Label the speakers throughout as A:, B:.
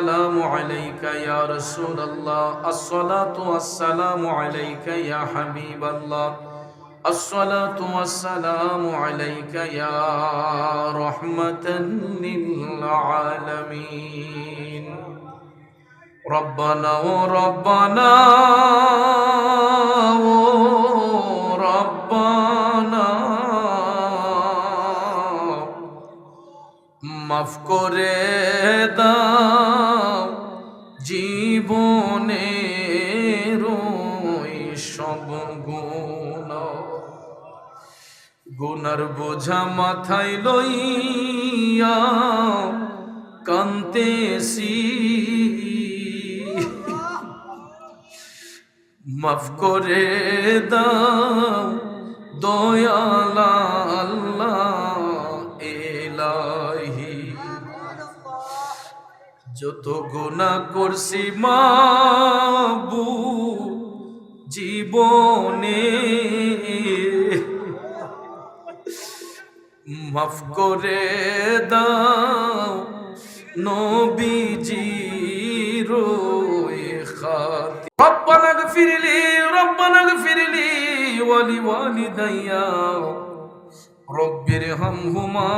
A: السلام عليك يا رسول الله الصلاة والسلام عليك يا حبيب الله الصلاة والسلام عليك يا رحمة للعالمين ربنا وربنا وربنا মাফ করে দাও গুনার বোঝা মাথায় লইয়া কান্তেছি। মাফ করে দাও দয়ালা এলাহি। যত গুণা করছি মাবু জীবনে মাফ করে দাও নবীজি রোয় খাতি। রব্বানা গফিরলি রব্বানা গফিরলি, ওয়ালি ওয়ালিদাইয়া। রব্বির হামহুমা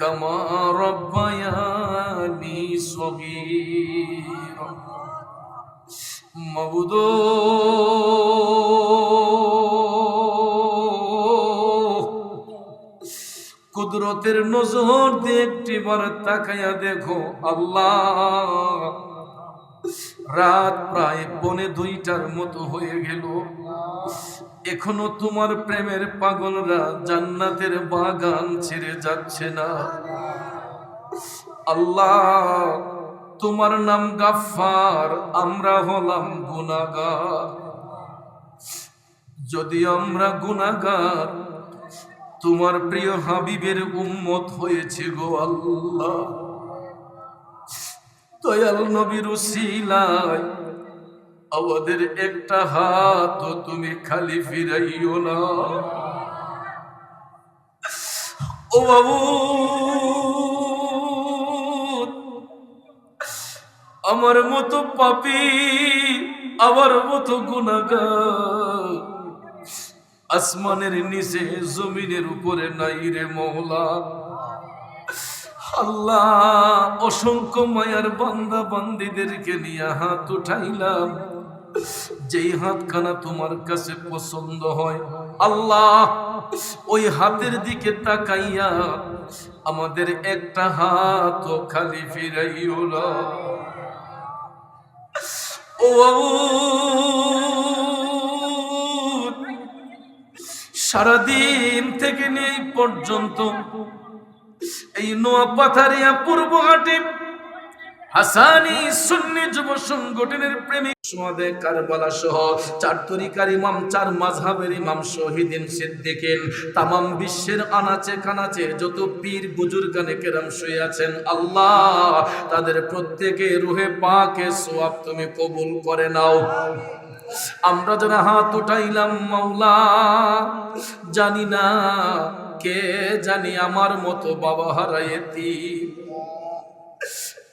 A: কামা রব্বায়ানি সগীরা। মাবুদু। কুদরতের নজর বার তাকাইয়া দেখো, আল্লাহ। রাত প্রায় পনে দুইটার মতো হয়ে গেল। এখনও তোমার প্রেমের পাগলরা জান্নাতের বাগান ছেড়ে যাচ্ছে না। আল্লাহ, তোমার নাম গাফফার, আমরা হলাম গুনাগার। যদি আমরা গুনাগার তোমার প্রিয় হাবিবের উম্মত হয়েছে গো আল্লাহ। দয়াল নবীর উসিলায় আমাদের একটা হাত তুমি খালি ফিরাইও না। ও বাবু, আমার মতো পাপি, আমার মতো গুনাগার আসমানের নিচে, জমিনের উপরে নাই রে মৌলা। আল্লাহ, অসংখ্য মায়ার বান্দা বান্দিদেরকে নিয়ে হাত উঠাইলাম। যেই হাতখানা তোমার কাছে পছন্দ হয়, আল্লাহ, ওই হাতের দিকে তাকাইয়া আমাদের একটা হাত খালি ফিরাইও না। ও সারাদিন থেকে নিয়ে এই পর্যন্ত। এই নোয়া পাথারিয়া পূর্বঘাটে হাসানি সুন্নি যুব সংগঠনের প্রেমিক সমাদে চার চার তামাম বিশ্বের আনাচে কানাচে যত পীর বুজুর্গানে কেরাম শুয়ে আছেন, আল্লাহ তাদের প্রত্যেকে রুহে পাকে সোয়াব তুমি কবুল করে নাও। আমরা যারা হাত উঠাইলাম মাওলা, জানি না কে জানি আমার মতো বাবা হারাইতি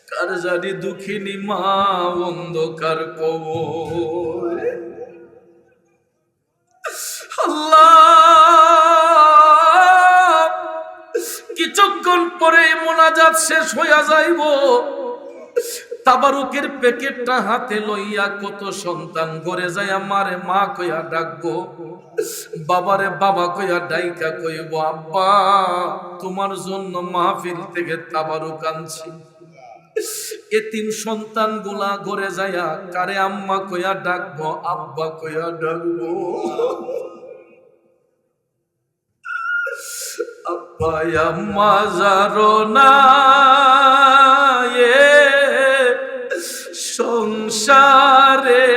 A: কার জানি দুঃখিনী মা, অন্ধকার কব কিছুক্ষণ পরে মোনাজাত শেষ হইয়া যাইব। তাবারুকের প্যাকেটটা হাতে লইয়া কত সন্তান ঘরে যায় আমারে মা কইয়া ডাকবো, বাবারে বাবা কইয়া ডাইকা কইব, আব্বা, তোমার জন্য মাহফিল থেকে তাবারুক আনছি। এতিম সন্তানগুলা ঘরে যায়া কারে আম্মা কইয়া ডাকবো, আব্বা কইয়া ডাকবো। আব্বা আম্মা যারো না। সারে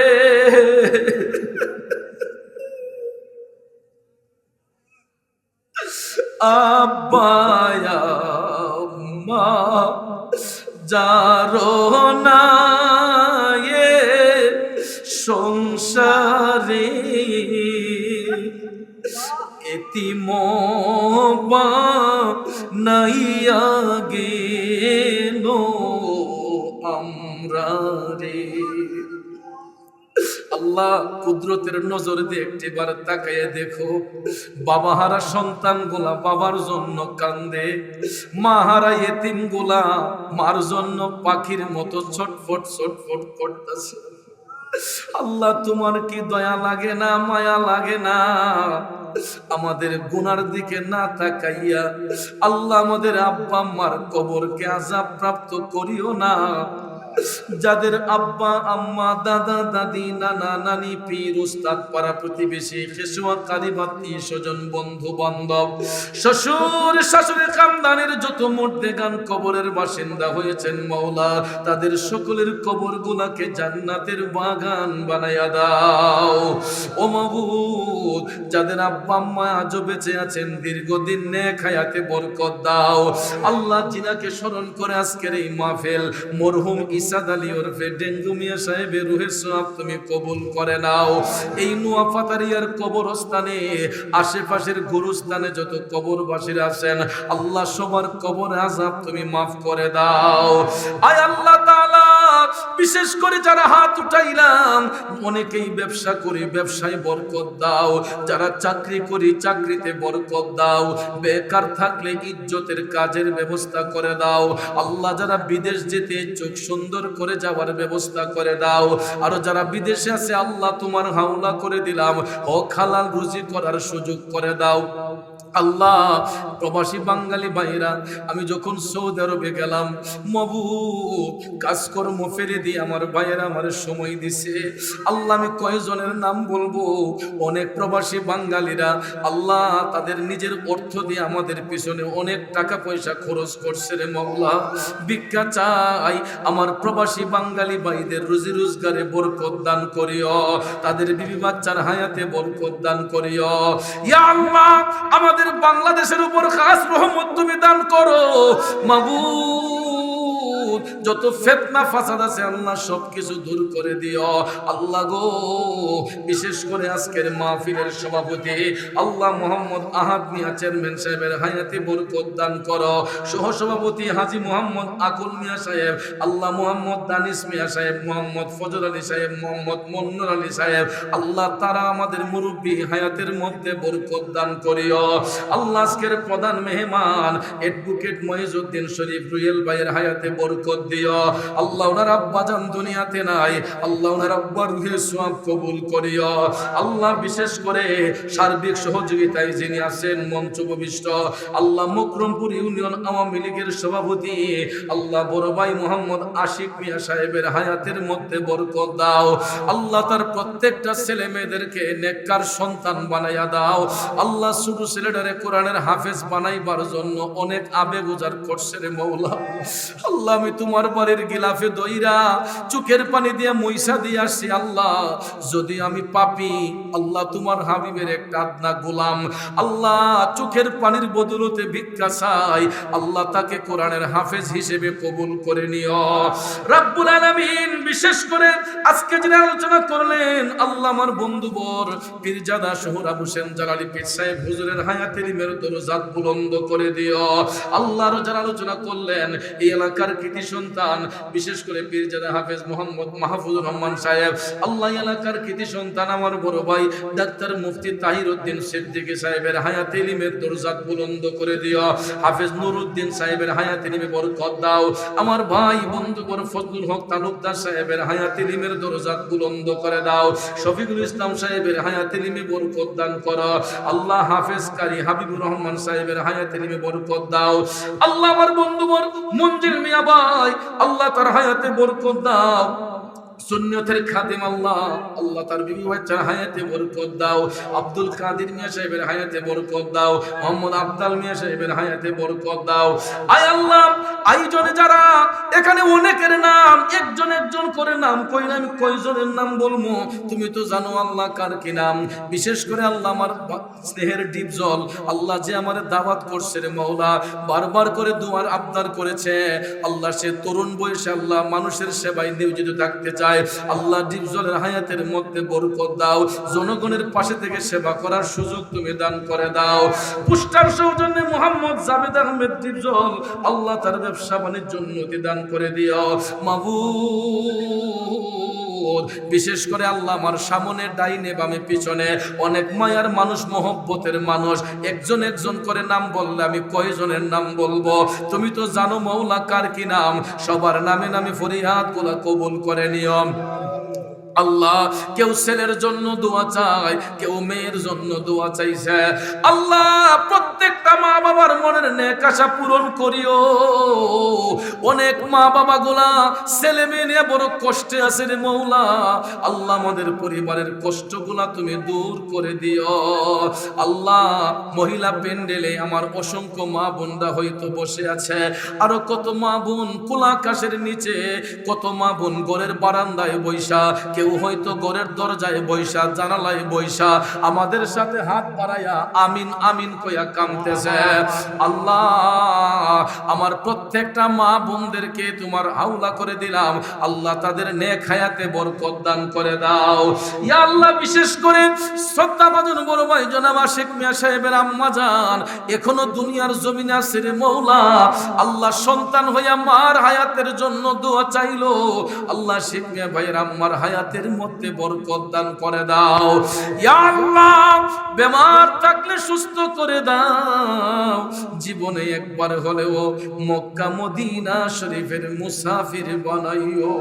A: আব্বায়া মা যারো না এ সংসারে এতি মা নাইয়া গেলো আমরা আল্লাহ কুদরতের নজর দিয়ে একটিবার তাকাইয়া দেখো, বাবা হারা সন্তান গোলা বাবার জন্য কান্দে। মা হারা এতিম গোলা মার জন্য পাখির মতো ছটফট ছটফট করতেছে। আল্লাহ, তোমার কি দয়া লাগে না, মায়া লাগে না? আমাদের গুনার দিকে না তাকাইয়া আল্লাহ আমাদের আব্বা আম্মার কবরকে আজাব প্রাপ্ত করিও না। যাদের আব্বা, আম্মা, দাদা, দাদি, নানা, নানি, পীর, উস্তাদ, পাড়া প্রতিবেশী খেসুয়া কারিবাতি স্বজন, বন্ধু, বান্ধব, শ্বশুর শাশুড়ি খানদানের যত মধ্যে গান কবরের বাসিন্দা হয়েছেন মৌলা তাদের সকলের কবর গুলাকে জান্নাতের বাগান বানাইয়া দাও। ও মাবুদ, যাদের আব্বা, আম্মা আজও বেঁচে আছেন, দীর্ঘদিন নে খায়াতে বরকত দাও। আল্লাহ জিনাকে স্মরণ করে আজকের এই মাহফিল, মরহুম ইসাদ আলী ওরফে ডেঙ্গু মিয়া সাহেবের রুহের সব তুমি কবুল করে নাও। এই নোয়া ফাতারিয়ার কবরস্থানে, আশেপাশের গুরুস্থানে যত কবরবাসীরা আছেন, আল্লাহ সবার কবর আজাব তুমি মাফ করে দাও। আয় আল্লাহ বিশেষ করে যারা হাত উঠাইলাম, অনেকেই ব্যবসা করি ব্যবসায় বরকত দাও, যারা চাকরি করি চাকরিতে বরকত দাও, বেকার থাকলে ইজ্জতের কাজের ব্যবস্থা করে দাও, আল্লাহ যারা বিদেশ যেতে চোখ সুন্দর করে যাওয়ার ব্যবস্থা করে দাও, আরও যারা বিদেশে আছে, আল্লাহ তোমার হাওলা করে দিলাম ও খালাল রুজি করার সুযোগ করে দাও। আল্লাহ, প্রবাসী বাঙালি ভাইরা আমি যখন সৌদি আরবে গেলাম মবু কাজকর্ম ফেলে দিয়ে আমার ভাইয়েরা আমার সময় দিছে। আল্লাহ, আমি কয়জনের নাম বলব? অনেক প্রবাসী বাঙালিরা আল্লাহ তাদের নিজের অর্থ দিয়ে আমাদের পিছনে অনেক টাকা পয়সা খরচ করছে রে মৌলা ভিক্ষা চাই আমার প্রবাসী বাঙালি ভাইদের রুজি রোজগারে বরকত দান করিও, তাদের বিবি বাচ্চার হায়াতে বরকত দান করিও। ইয়া আল্লাহ, আমাদের বাংলাদেশের উপর খাস রহমত তুমি দান করো। মাবুদ। যত ফেতনা, ফাসাদ আছে, আল্লাহ সবকিছু দূর করে দিও। আল্লাহ গো, বিশেষ করে আজকের মাহফিলের সভাপতি আল্লাহ মোহাম্মদ আহাদ মিয়া, চেয়ারম্যান সাহেবের হায়াতে বরকত দান করো। সহ সভাপতি হাজি মোহাম্মদ আকুল মিয়া সাহেব, আল্লাহ মোহাম্মদ দানিস মিয়া সাহেব, মোহাম্মদ ফজল আলী সাহেব, মোহাম্মদ মন্নুর আলী সাহেব, আল্লাহ তারা আমাদের মুরব্বী হায়াতের মধ্যে বরকত দান করিও। আল্লাহ আজকের প্রধান মেহমান, অ্যাডভোকেট মহিজউদ্দিন শরীফ রুয়েল ভাইয়ের হায়াতে বরকত দিও আল্লাহ ওনার আব্বা দুনিয়াতে নাই। আল্লাহ ওনার আব্বার রুহে সওয়াব কবুল করিও আল্লাহ বিশেষ করে সার্বিক সহযোগিতায় যিনি আছেন আল্লাহ মকরমপুর ইউনিয়ন আওয়ামী লীগের সভাপতি। আল্লাহ বড় ভাই মোহাম্মদ আশিক মিয়া সাহেবের হায়াতের মধ্যে বরকত দাও। আল্লাহ তার প্রত্যেকটা ছেলে মেয়েদেরকে নেককার সন্তান বানাইয়া দাও। আল্লাহ ছোট ছেলেটারে কোরআনের হাফেজ বানাইবার জন্য অনেক আবেগ উজাড় করছে রে মৌলা। আল্লাহ, আমি তোমার বাড়ির গিলাফে দইরা, চোখের পানি দিয়ে মইসা দিয়ে আসছি, আল্লাহ, যদি আমি পাপি, আল্লাহ তোমার হাবিবের একটা আদনা গোলাম। আল্লাহ, চোখের পানির বদলতে ভিক্ষা চাই। আল্লাহ তাকে কোরআনের হাফেজ হিসেবে কবুল করে নিও। রাব্বুল আলামিন বিশেষ করে আজকে যিনি আলোচনা করলেন, আল্লাহ আমার বন্ধুবর পীরজাদা শহর আবু সেন জালালি পীর সাহেব হুজুরের হায়াতের মের দরজাত বুলন্দ করে দিও। আল্লাহর যারা আলোচনা করলেন, এই এলাকার কৃতি সন্তান, বিশেষ করে পীরজাদা হাফেজ মোহাম্মদ মাহফুজুর রহমান সাহেব, আল্লাহ এলাকার কৃতি সন্তান আমার বড় ভাই, ডাক্তার মুফতি তাহির উদ্দিন সিদ্দিকী সাহেবের হায়াত ইলিমের দরজাত বুলন্দ করে দিও। হাফেজ নুরুদ্দিন সাহেবের হায়াত ইলিমে বরকত দাও। আমার ভাই বন্ধু বড় ফজলুল হক তালুকদার সাহেবের হায়াত ইলিমের দরজাত বুলন্দ করে দাও। শফিকুল ইসলাম সাহেবের হায়াত ইলিমে বরকত দান করো। আল্লাহ হাফেজ কারি হাবিবুর রহমান সাহেবের হায়াত ইলিমে বরকত দাও। আল্লাহ আমার বন্ধু বর, মঞ্জিল মিয়া ভাই আল্লাহ তার হায়াতে বরকত দাও। সুন্নতের খাদিম আল্লাহ। আল্লাহ তার বিবি বাচ্চার হায়াতে বরকত দাও। আব্দুল কাদের মিয়া সাহেবের হায়াতে বরকত দাও। মোহাম্মদ আফদাল মিয়া সাহেবের হায়াতে বরকত দাও। আয় আল্লাহ, আয়োজনে যারা এখানে অনেকের নাম, একজন একজন করে নাম কই আমি কয়জনের নাম বলব? তুমি তো জানো আল্লাহ কার কি নাম। বিশেষ করে আল্লাহ আমার স্নেহের ডিপ জল। আল্লাহ যে আমার দাওয়াত করছে রে মৌলা বারবার করে দুয়ার আবদার করেছে। আল্লাহ সে তরুণ বয়সে আল্লাহ মানুষের সেবায় নিয়োজিত থাকতে চায়। আল্লাহ ডিপজলের হায়াতের মধ্যে বরকত দাও, জনগণের পাশে থেকে সেবা করার সুযোগ তুমি দান করে দাও। পুষ্টার সৌজন্যে মোহাম্মদ জাবেদ আহমেদ ডিপজল, আল্লাহ তার ব্যবসা বাণিজ্য উন্নতি দান করে দিও। মাবুদ। বিশেষ করে আল্লাহ আমার সামনে ডাইনে বামে পিছনে অনেক মায়ার মানুষ, মোহব্বতের মানুষ। একজন একজন করে নাম বললে আমি কয়জনের নাম বলব? তুমি তো জানো মৌলা কার কি নাম? সবার নামে নামে ফরিহাতগুলা কবুল করে নিয়ম। আল্লাহ, কেউ ছেলের জন্য দোয়া চায়, কেউ মেয়ের জন্য দোয়া চাইছে। আল্লাহ, প্রত্যেকটা মা বাবার মনের নেক পূরণ করিও। অনেক মা বাবা গুলা ছেলে মেয়ে নিয়ে বড় কষ্টে আছে রে মৌলা। আল্লাহ, আমাদের পরিবারের কষ্টগুলা তুমি দূর করে দিও। আল্লাহ, মহিলা পেন্ডেলে আমার অসংখ্য মা বোনরা হয়তো বসে আছে। আরও কত মা বোন খোলা আকাশের নিচে, কত মা বোন ঘরের বারান্দায় বৈশা কেউ হয়তো ঘরের দরজায় বৈশা জানালায় বৈশা আমাদের সাথে হাত বাড়াইয়া আমিন আমিন কইয়া কামতেছে আল্লাহ, আমার প্রত্যেকটা মা বোনদেরকে তোমার হাওলা করে দিলাম। আল্লাহ তাদের নেক হায়াতে বরকত দান করে দাও। ইয়া আল্লাহ, বিশেষ করে শ্রদ্ধা বাজন বড় ভাই জনাবা শেখ মিয়া সাহেবের আম্মা যান এখনও দুনিয়ার জমিনে আছে রে মৌলা। আল্লাহ সন্তান হইয়া মার হায়াতের জন্য দোয়া চাইলো। আল্লাহ শেখ মিয়া ভাইয়ের আম্মার হায়াতের মধ্যে বরকত দান করে দাও ইয়া আল্লাহ বেমার থাকলে সুস্থ করে দাও জীবনে একবার হলেও মক্কা মদিনা শরীফের মুসাফির বানাইও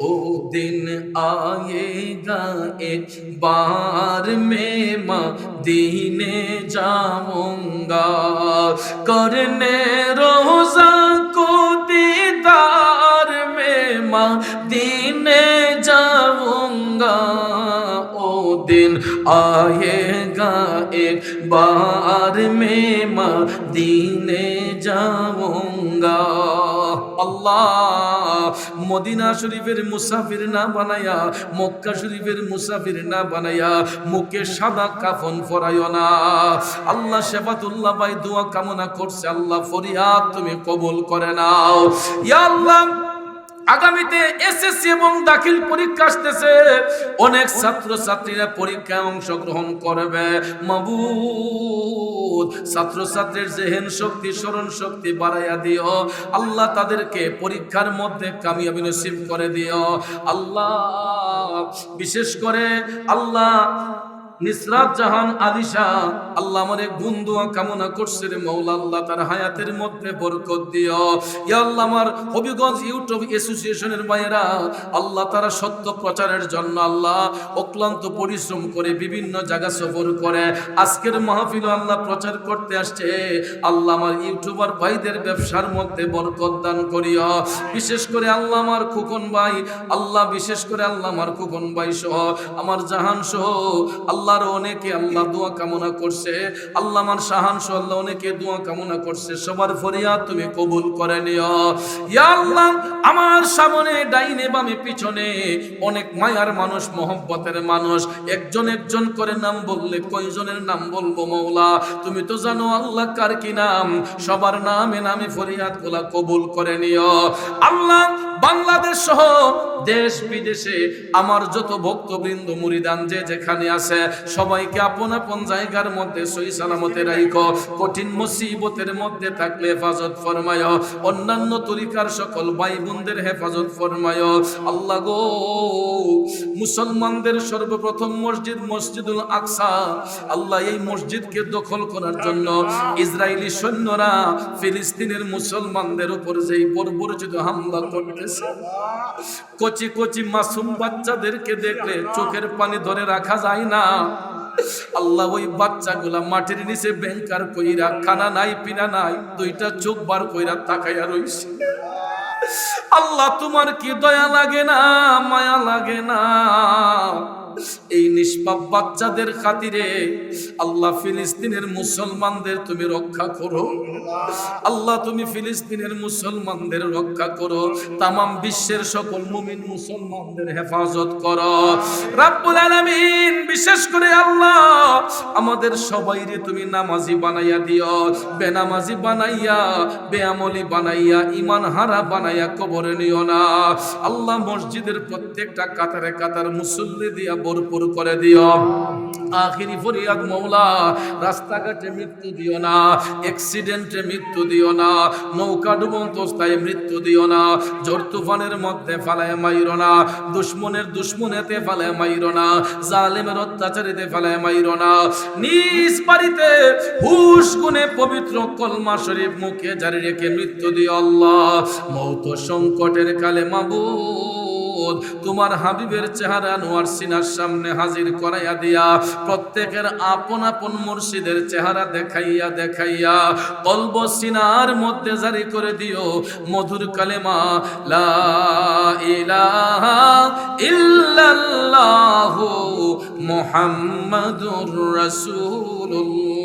A: ও দিন आएगा एक बार मैं मदीने जाऊंगा करने रोजा दिन आएगा एक बार मैं मदीने जाऊंगा আল্লাহ মদিনা শরীফের মুসাফির না বানায়া মক্কা শরীফের মুসাফির না বানায়া মুখে সাদা কাফন পরাইও না আল্লাহ শেফাতুল্লাহ ভাই দোয়া কামনা করছে আল্লাহ ফরিয়াদ তুমি কবুল করে নাও ইয়া আল্লাহ আগামীতে এসএসসি এবং দাখিল পরীক্ষা আসতেছে। অনেক ছাত্র ছাত্রীরা পরীক্ষায় অংশগ্রহণ করবে। মাবুদ ছাত্র ছাত্রীর জেহেন শক্তি, স্মরণ শক্তি বাড়াইয়া দিও। আল্লাহ তাদেরকে পরীক্ষার মধ্যে কামিয়াবি নসিব করে দিও। আল্লাহ, বিশেষ করে আল্লাহ নিসরাত জাহান আলিশা আল্লাহ আমারে গুন্দুয়া কামনা করছে রে মৌলা আল্লাহ তার হায়াতের মধ্যে বরকত দিও। ইয়া আল্লাহ আমার হবিগঞ্জ ইউটিউব অ্যাসোসিয়েশনের মায়েরা, আল্লাহ তারা সত্য প্রচারের জন্য আল্লাহ অক্লান্ত পরিশ্রম করে বিভিন্ন জায়গা সফর করে। আজকের মাহফিল আল্লাহ প্রচার করতে আসছে। আল্লাহ আমার ইউটিউবার ভাইদের ব্যবসার মধ্যে বরকত দান করিও। বিশেষ করে আল্লাহ আমার খুকন ভাই, আল্লাহ বিশেষ করে আল্লাহ আমার খুকন ভাই সহ, আমার জাহান সহ আল্লাহর অনেকে আল্লাহ দোয়া কামনা করছে, আল্লাহ আমার শাহান সহ আল্লাহ অনেকে দোয়া কামনা করছে, সবার ফরিয়াদ তুমি কবুল করে নিও। ইয়া আল্লাহ, আমার সামনে, ডাইনে বামে পিছনে অনেক মায়ার মানুষ, মহব্বতের মানুষ, একজন একজন করে নাম বললে কয়জনের নাম বলব মৌলা? তুমি তো জানো আল্লাহ কার কি নাম? সবার নামে নামে ফরিয়াদগুলা কবুল করে নিও। আল্লাহ বাংলাদেশ সহ দেশ বিদেশে আমার যত ভক্তবৃন্দ, মুরিদান যে যেখানে আছে, সবাইকে আপন আপন জায়গার মধ্যে সই সালামতে রাইখো। কঠিন মুসিবতের মধ্যে থাকলে হেফাজত ফরমায়। অন্যান্য তরিকার সকল ভাই বোনদের হেফাজত ফরমায়। আল্লাহ গো, মুসলমানদের সর্বপ্রথম মসজিদ মসজিদুল আকসা। আল্লাহ এই মসজিদকে দখল করার জন্য ইসরায়েলি সৈন্যরা ফিলিস্তিনের মুসলমানদের উপর যেই বর্বরচিত হামলা করতেছে কচি কচি মাসুম বাচ্চাদেরকে দেখলে চোখের পানি ধরে রাখা যায় না। আল্লাহ ওই বাচ্চাগুলা মাটির নিচে ব্যাংকার কইরা খানা নাই, পিনা নাই, দুইটা চোখ বার কইরা তাকাইয়া রইছে। আল্লাহ তোমার কি দয়া লাগে না, মায়া লাগে না? এই নিষ্পাপ বাচ্চাদের খাতিরে আল্লাহ ফিলিস্তিনের মুসলমানদের তুমি রক্ষা করো। আল্লাহ তুমি ফিলিস্তিনের মুসলমানদের রক্ষা করো। তামাম বিশ্বের সকল মুমিন মুসলমানদের হেফাজত করো। রাব্বুল আলামিন, বিশেষ করে আল্লাহ, আমাদের সবাইরে তুমি নামাজি বানাইয়া দিও। বেনামাজি বানাইয়া বেআমলি বানাইয়া ইমান হারা বানাইয়া কবরে নিও না। আল্লাহ মসজিদের প্রত্যেকটা কাতারে কাতার মুসল্লি দিয়া ভরপুর করে দিও। আখিরি ফরিয়াদ মৌলা রাস্তাঘাটে মৃত্যু দিও না অ্যাক্সিডেন্টে মৃত্যু দিও না, নৌকা ডুবন্ত অবস্থায় মৃত্যু দিও না, জোর তুফানের মধ্যে ফালায় মাইরো না, দুশ্মনের দুশ্মনেতে ফালায় মাইরো না, জালেমের অত্যাচারিতে ফালায় মাইরো না, নিজ বাড়িতে হুশ গুনে পবিত্র কলমা শরীফ মুখে জারি রেখে মৃত্যু দিও আল্লাহ। মৌত সংকটের কালে মাবুদ তোমার হাবিবের চেহারা নোয়ার সিনার সামনে হাজির করাইয়া দিয়া প্রত্যেকের আপন আপন মুর্শিদের চেহারা দেখাইয়া দেখাইয়া কলব সিনার মধ্যে জারি করে দিও। মধুর কালেমা, লা মুহাম্মাদুর রাসূলুল্লাহ।